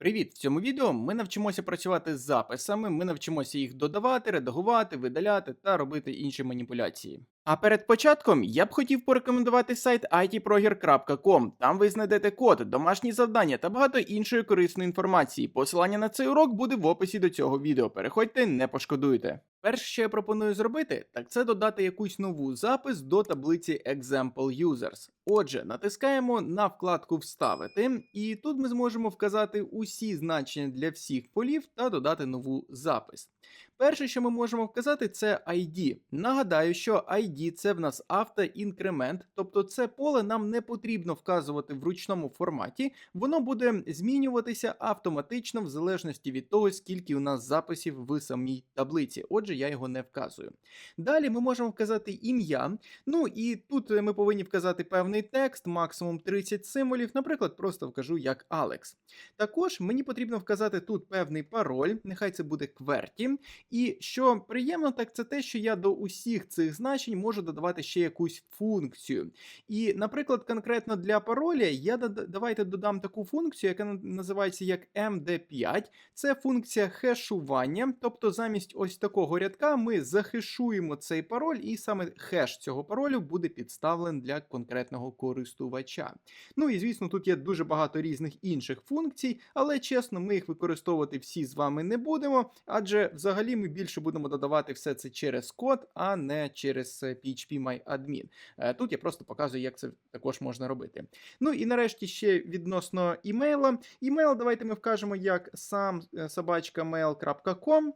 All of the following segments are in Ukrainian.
Привіт! В цьому відео ми навчимося працювати з записами, ми навчимося їх додавати, редагувати, видаляти та робити інші маніпуляції. А перед початком я б хотів порекомендувати сайт itproger.com. Там ви знайдете код, домашні завдання та багато іншої корисної інформації. Посилання на цей урок буде в описі до цього відео. Переходьте, не пошкодуєте. Перше, що я пропоную зробити, так це додати якусь нову запис до таблиці Example Users. Отже, натискаємо на вкладку Вставити, і тут ми зможемо вказати усі значення для всіх полів та додати нову запис. Перше, що ми можемо вказати, це ID. Нагадаю, що ID це в нас автоінкремент, тобто це поле нам не потрібно вказувати в ручному форматі, воно буде змінюватися автоматично в залежності від того, скільки у нас записів в самій таблиці. Отже, я його не вказую. Далі ми можемо вказати ім'я. Ну і тут ми повинні вказати певний текст, максимум 30 символів, наприклад, просто вкажу як Алекс. Також мені потрібно вказати тут певний пароль, нехай це буде QWERTY. І що приємно, так це те, що я до усіх цих значень можу додавати ще якусь функцію. І, наприклад, конкретно для пароля я давайте додам таку функцію, яка називається як MD5. Це функція хешування. Тобто, замість ось такого рядка ми захешуємо цей пароль, і саме хеш цього паролю буде підставлений для конкретного користувача. Ну і звісно, тут є дуже багато різних інших функцій, але чесно, ми їх використовувати всі з вами не будемо, адже взагалі ми більше будемо додавати все це через код, а не через е, PHP-MyAdmin. Е, Тут я просто показую, як це також можна робити. Ну і нарешті ще відносно імейла. Імейл давайте ми вкажемо як сам е, собачка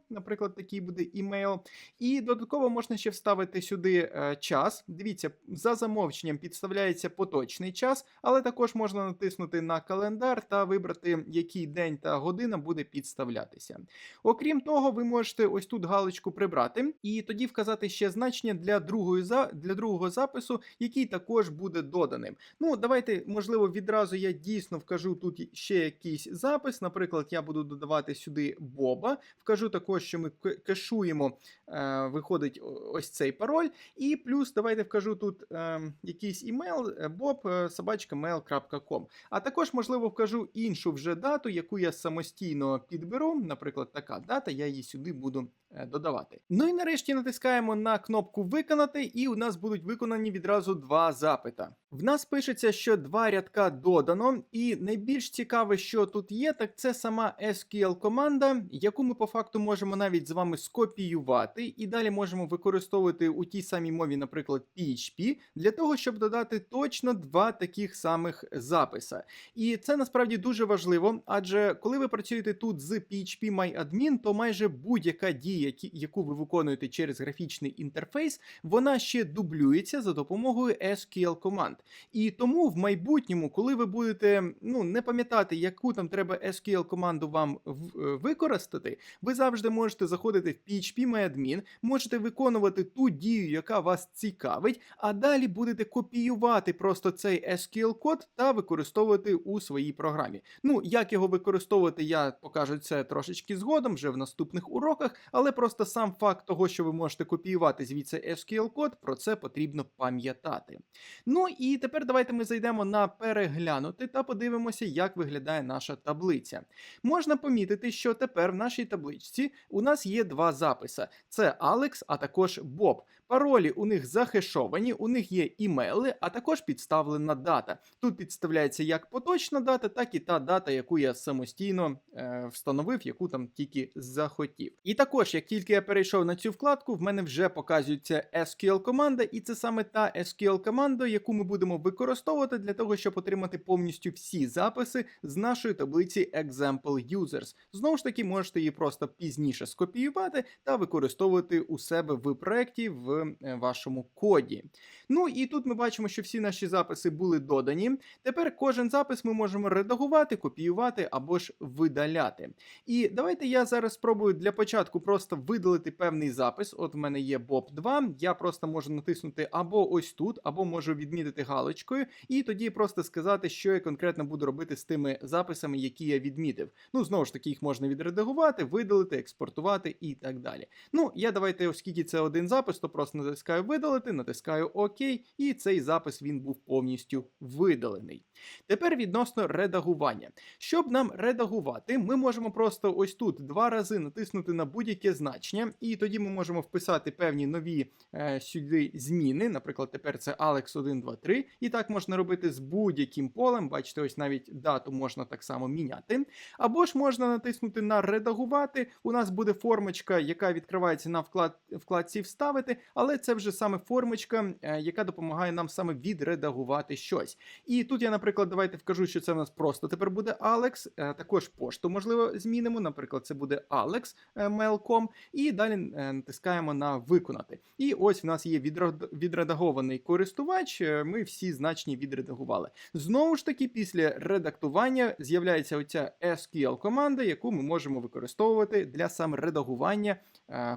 наприклад, такий буде імейл. І додатково можна ще вставити сюди час. Дивіться, за замовченням підставляється поточний час, але також можна натиснути на календар та вибрати, який день та година буде підставлятися. Окрім того, ви можете ось тут галочку прибрати, і тоді вказати ще значення для другої для другого запису, який також буде доданим. Ну, давайте, можливо, відразу я дійсно вкажу тут ще якийсь запис. Наприклад, я буду додавати сюди Боба. Вкажу також, що ми кешуємо, е, виходить ось цей пароль. І плюс давайте вкажу тут е, якийсь імейл е, bob собачка mail.com. А також, можливо, вкажу іншу вже дату, яку я самостійно підберу. Наприклад, така дата, я її сюди буду е, додавати. Ну і нарешті натискаємо на кнопку Виконати, і у нас будуть виконані відразу два запита. В нас пишеться, що два рядка додано, і найбільш цікаве, що тут є, так це сама SQL команда, яку ми по факту можемо навіть з вами скопіювати, і далі можемо використовувати у тій самій мові, наприклад, PHP, для того, щоб додати точно два таких самих записа. І це насправді дуже важливо, адже коли ви працюєте тут з PHP MyAdmin, то майже будь-яка дія, яку ви виконуєте через графічний інтерфейс, вона ще дублюється за допомогою SQL команд. І тому в майбутньому, коли ви будете ну, не пам'ятати, яку там треба SQL команду вам е, використати, ви завжди можете заходити в PHP MyAdmin, можете виконувати ту дію, яка вас цікавить, а далі будете копіювати просто цей SQL код та використовувати у своїй програмі. Ну, як його використовувати, я покажу це трошечки згодом, вже в наступних уроках, але просто сам факт того, що ви можете копіювати звідси SQL код, про це потрібно пам'ятати. Ну і тепер давайте ми зайдемо на переглянути та подивимося, як виглядає наша таблиця. Можна помітити, що тепер в нашій табличці у нас є два записи: це Алекс, а також Боб. Паролі у них захешовані, у них є імейли, а також підставлена дата. Тут підставляється як поточна дата, так і та дата, яку я самостійно е, встановив, яку там тільки захотів. І також, як тільки я перейшов на цю вкладку, в мене вже показується SQL команда, і це саме та SQL команда, яку ми будемо використовувати для того, щоб отримати повністю всі записи з нашої таблиці Example Users. Знову ж таки, можете її просто пізніше скопіювати та використовувати у себе в проєкті в е, вашому коді. Ну і тут ми бачимо, що всі наші записи були додані. Тепер кожен запис ми можемо редагувати, копіювати або ж видаляти. І давайте я зараз спробую для початку просто видалити певний запис. От в мене є Bob 2. Я просто можу натиснути або ось тут, або можу відмітити галочкою, і тоді просто сказати, що я конкретно буду робити з тими записами, які я відмітив. Ну, знову ж таки, їх можна відредагувати, видалити, експортувати і так далі. Ну, я давайте, оскільки це один запис, то просто натискаю видалити, натискаю ОК, і цей запис він був повністю видалений. Тепер відносно редагування. Щоб нам редагувати, ми можемо просто ось тут два рази натиснути на будь-яке значення, і тоді ми можемо вписати певні нові е, сюди зміни. Наприклад, тепер це Alex 1, 2, 3. І так можна робити з будь-яким полем. Бачите, ось навіть дату можна так само міняти. Або ж можна натиснути на редагувати. У нас буде формочка, яка відкривається на вклад, вкладці вставити, але це вже саме формочка, е, яка допомагає нам саме відредагувати щось. І тут я, наприклад, давайте вкажу, що це в нас просто тепер буде Alex. Е, Також пошту, можливо, змінимо. Наприклад, це буде Alex е, mail.com. І далі е, натискаємо на виконати. І ось в нас є відред- відредагований користувач. Ми всі значні відредагували. Знову ж таки, після редактування з'являється оця SQL команда, яку ми можемо використовувати для саме редагування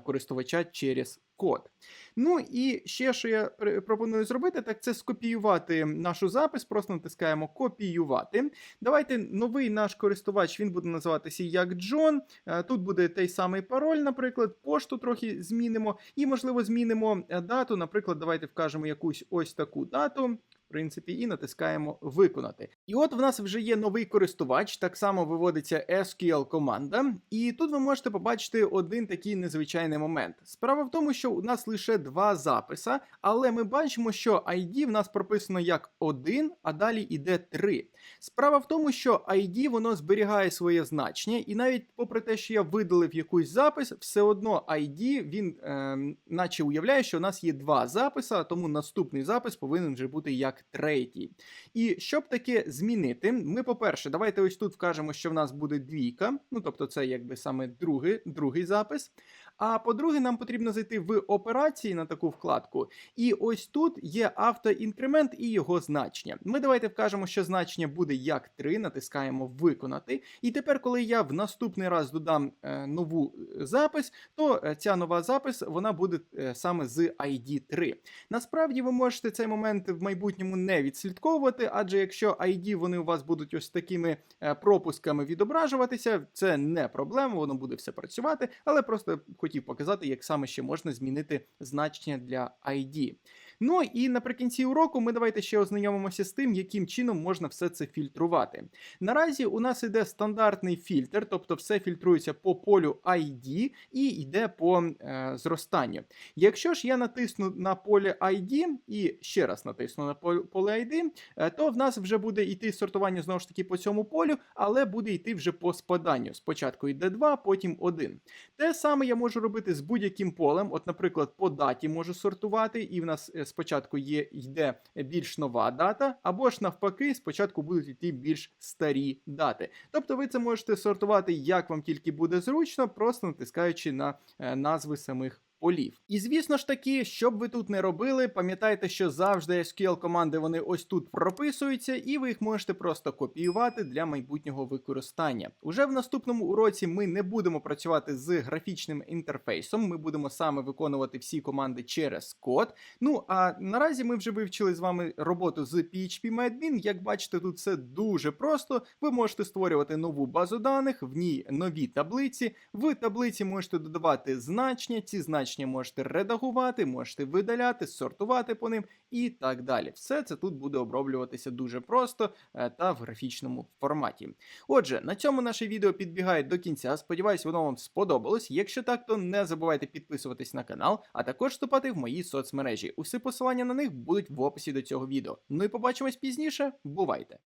користувача через код. Ну і ще, що я пропоную зробити, так це скопіювати нашу запис. Просто натискаємо копіювати. Давайте новий наш користувач він буде називатися як Джон. Е, Тут буде той самий пароль, наприклад, пошту трохи змінимо, і, можливо, змінимо е, дату. Наприклад, давайте вкажемо якусь ось таку дату. Принципі, і натискаємо виконати. І от в нас вже є новий користувач, так само виводиться SQL команда. І тут ви можете побачити один такий незвичайний момент. Справа в тому, що у нас лише два записа, але ми бачимо, що ID в нас прописано як один, а далі іде 3. Справа в тому, що ID воно зберігає своє значення, і навіть попри те, що я видалив якийсь запис, все одно ID він е, наче уявляє, що у нас є два записи, а тому наступний запис повинен вже бути як третій. І щоб таке змінити, ми, по-перше, давайте ось тут вкажемо, що в нас буде двійка, ну тобто це якби саме другий, другий запис. А по-друге, нам потрібно зайти в операції на таку вкладку. І ось тут є автоінкремент і його значення. Ми давайте вкажемо, що значення буде як 3, натискаємо виконати. І тепер, коли я в наступний раз додам е, нову е, запис, то е, ця нова запис вона буде саме з ID 3. Насправді ви можете цей момент в майбутньому не відслідковувати, адже якщо ID вони у вас будуть ось такими пропусками відображуватися, це не проблема, воно буде все працювати, але просто хотів показати, як саме ще можна змінити значення для ID. Ну і наприкінці уроку ми давайте ще ознайомимося з тим, яким чином можна все це фільтрувати. Наразі у нас іде стандартний фільтр, тобто все фільтрується по полю ID і йде по е, зростанню. Якщо ж я натисну на поле ID і ще раз натисну на пол- поле ID, е, то в нас вже буде йти сортування знову ж таки по цьому полю, але буде йти вже по спаданню. Спочатку йде 2, потім 1. Те саме я можу робити з будь-яким полем. От, наприклад, по даті можу сортувати, і в нас е, спочатку є йде більш нова дата, або ж навпаки, спочатку будуть йти більш старі дати. Тобто ви це можете сортувати як вам тільки буде зручно, просто натискаючи на е, назви самих. Полів. І звісно ж таки, що б ви тут не робили, пам'ятайте, що завжди SQL команди вони ось тут прописуються, і ви їх можете просто копіювати для майбутнього використання. Уже в наступному уроці ми не будемо працювати з графічним інтерфейсом, ми будемо саме виконувати всі команди через код. Ну а наразі ми вже вивчили з вами роботу з PHP-MyAdmin. Як бачите, тут все дуже просто. Ви можете створювати нову базу даних, в ній нові таблиці. В таблиці можете додавати значення, ці значення можете редагувати, можете видаляти, сортувати по ним і так далі. Все це тут буде оброблюватися дуже просто е, та в графічному форматі. Отже, на цьому наше відео підбігає до кінця. Сподіваюсь, воно вам сподобалось. Якщо так, то не забувайте підписуватись на канал, а також вступати в мої соцмережі. Усі посилання на них будуть в описі до цього відео. Ну і побачимось пізніше. Бувайте!